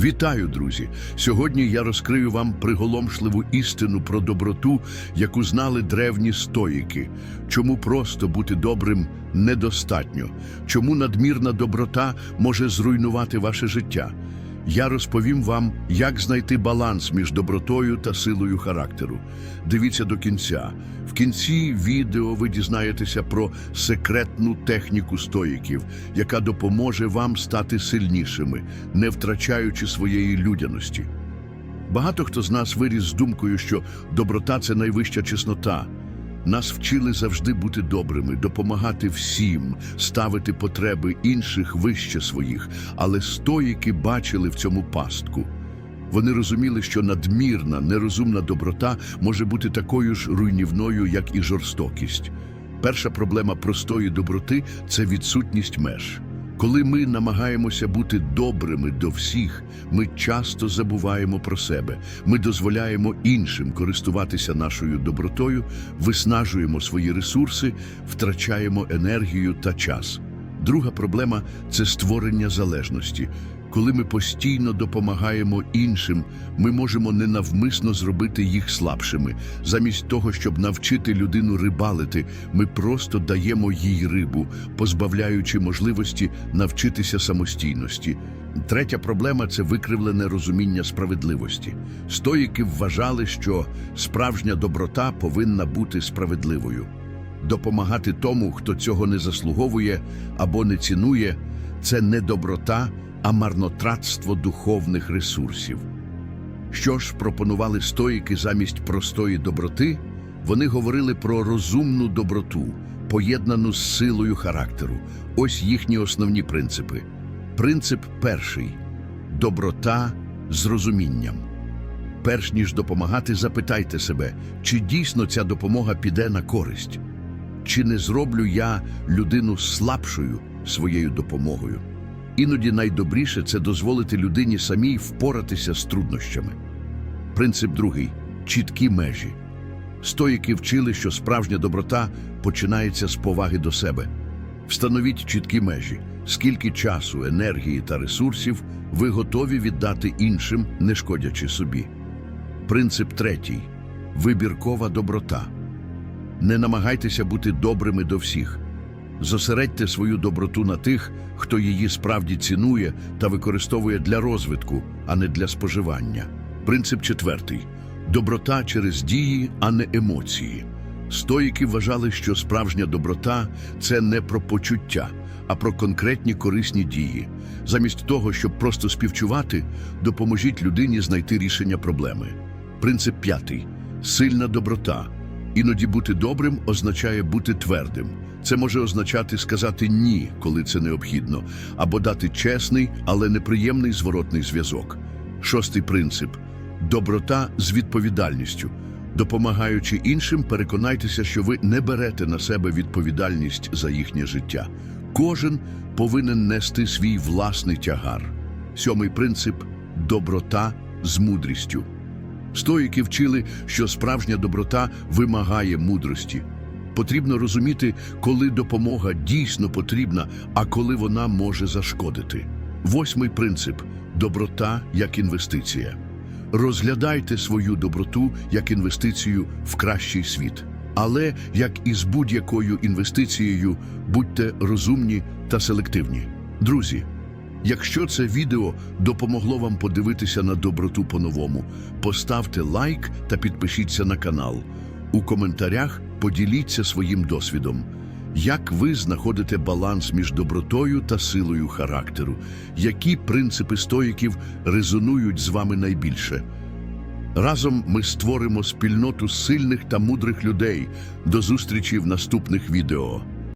Вітаю, друзі! Сьогодні я розкрию вам приголомшливу істину про доброту, яку знали древні стоїки. Чому просто бути добрим недостатньо? Чому надмірна доброта може зруйнувати ваше життя? Я розповім вам, як знайти баланс між добротою та силою характеру. Дивіться до кінця. В кінці відео ви дізнаєтеся про секретну техніку стоїків, яка допоможе вам стати сильнішими, не втрачаючи своєї людяності. Багато хто з нас виріс з думкою, що доброта це найвища чеснота. Нас вчили завжди бути добрими, допомагати всім, ставити потреби інших вище своїх, але стоїки бачили в цьому пастку. Вони розуміли, що надмірна, нерозумна доброта може бути такою ж руйнівною, як і жорстокість. Перша проблема простої доброти це відсутність меж. Коли ми намагаємося бути добрими до всіх, ми часто забуваємо про себе. Ми дозволяємо іншим користуватися нашою добротою, виснажуємо свої ресурси, втрачаємо енергію та час. Друга проблема це створення залежності. Коли ми постійно допомагаємо іншим, ми можемо ненавмисно зробити їх слабшими. Замість того, щоб навчити людину рибалити, ми просто даємо їй рибу, позбавляючи можливості навчитися самостійності. Третя проблема це викривлене розуміння справедливості. Стоїки вважали, що справжня доброта повинна бути справедливою. Допомагати тому, хто цього не заслуговує або не цінує, це не доброта, а марнотратство духовних ресурсів. Що ж пропонували стоїки замість простої доброти? Вони говорили про розумну доброту, поєднану з силою характеру. Ось їхні основні принципи. Принцип перший доброта з розумінням. Перш ніж допомагати, запитайте себе, чи дійсно ця допомога піде на користь, чи не зроблю я людину слабшою своєю допомогою. Іноді найдобріше це дозволити людині самій впоратися з труднощами. Принцип другий чіткі межі. Стоїки вчили, що справжня доброта починається з поваги до себе. Встановіть чіткі межі, скільки часу, енергії та ресурсів ви готові віддати іншим, не шкодячи собі. Принцип третій вибіркова доброта. Не намагайтеся бути добрими до всіх. Зосередьте свою доброту на тих, хто її справді цінує та використовує для розвитку, а не для споживання. Принцип четвертий доброта через дії, а не емоції. Стоїки вважали, що справжня доброта це не про почуття, а про конкретні корисні дії. Замість того, щоб просто співчувати, допоможіть людині знайти рішення проблеми. Принцип п'ятий сильна доброта. Іноді бути добрим означає бути твердим. Це може означати сказати ні, коли це необхідно, або дати чесний, але неприємний зворотний зв'язок. Шостий принцип доброта з відповідальністю. Допомагаючи іншим, переконайтеся, що ви не берете на себе відповідальність за їхнє життя. Кожен повинен нести свій власний тягар. Сьомий принцип доброта з мудрістю. Стоїки вчили, що справжня доброта вимагає мудрості. Потрібно розуміти, коли допомога дійсно потрібна, а коли вона може зашкодити. Восьмий принцип доброта як інвестиція. Розглядайте свою доброту як інвестицію в кращий світ. Але, як і з будь-якою інвестицією, будьте розумні та селективні. Друзі, Якщо це відео допомогло вам подивитися на доброту по-новому, поставте лайк та підпишіться на канал. У коментарях поділіться своїм досвідом. Як ви знаходите баланс між добротою та силою характеру? Які принципи стоїків резонують з вами найбільше? Разом ми створимо спільноту сильних та мудрих людей. До зустрічі в наступних відео.